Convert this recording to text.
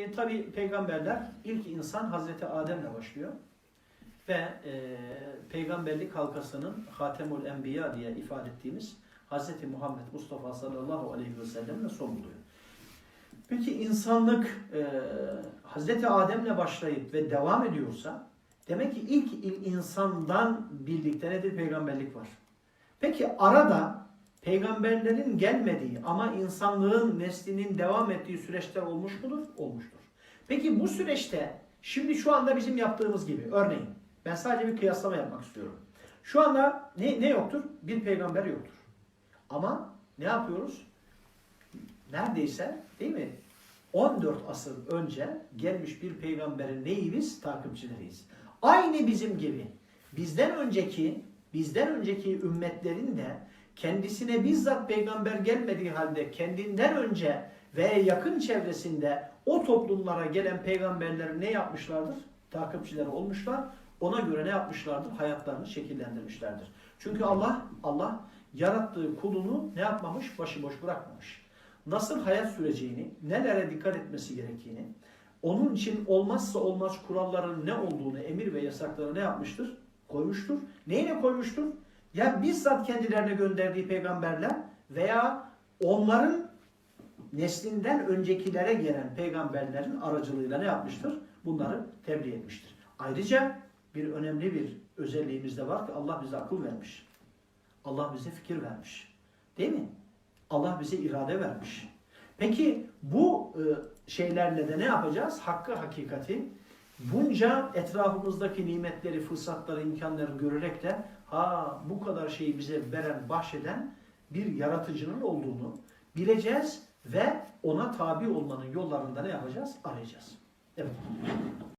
e, tabi peygamberler ilk insan Hazreti Adem'le başlıyor. Ve e, peygamberlik halkasının Hatemul Enbiya diye ifade ettiğimiz Hazreti Muhammed Mustafa sallallahu aleyhi ve sellemle son buluyor. Peki insanlık e, Hazreti Adem'le başlayıp ve devam ediyorsa demek ki ilk il- insandan birlikte nedir? Peygamberlik var. Peki arada peygamberlerin gelmediği ama insanlığın neslinin devam ettiği süreçler olmuş mudur? Olmuştur. Peki bu süreçte şimdi şu anda bizim yaptığımız gibi örneğin ben sadece bir kıyaslama yapmak istiyorum. Şu anda ne, ne yoktur? Bir peygamber yoktur. Ama ne yapıyoruz? Neredeyse değil mi? 14 asır önce gelmiş bir peygamberin neyi biz? Takipçileriyiz. Aynı bizim gibi. Bizden önceki bizden önceki ümmetlerin de kendisine bizzat peygamber gelmediği halde kendinden önce ve yakın çevresinde o toplumlara gelen peygamberleri ne yapmışlardır? Takipçileri olmuşlar. Ona göre ne yapmışlardır? Hayatlarını şekillendirmişlerdir. Çünkü Allah Allah yarattığı kulunu ne yapmamış? Başıboş bırakmamış. Nasıl hayat süreceğini, nelere dikkat etmesi gerektiğini, onun için olmazsa olmaz kuralların ne olduğunu, emir ve yasakları ne yapmıştır? Koymuştur. Neyle koymuştur? Ya bizzat kendilerine gönderdiği peygamberler veya onların neslinden öncekilere gelen peygamberlerin aracılığıyla ne yapmıştır? Bunları tebliğ etmiştir. Ayrıca bir önemli bir özelliğimiz de var ki Allah bize akıl vermiş. Allah bize fikir vermiş. Değil mi? Allah bize irade vermiş. Peki bu e, şeylerle de ne yapacağız? Hakkı, hakikati bunca etrafımızdaki nimetleri, fırsatları, imkanları görerek de ha bu kadar şeyi bize veren, bahşeden bir yaratıcının olduğunu bileceğiz ve ona tabi olmanın yollarında ne yapacağız? Arayacağız. Evet.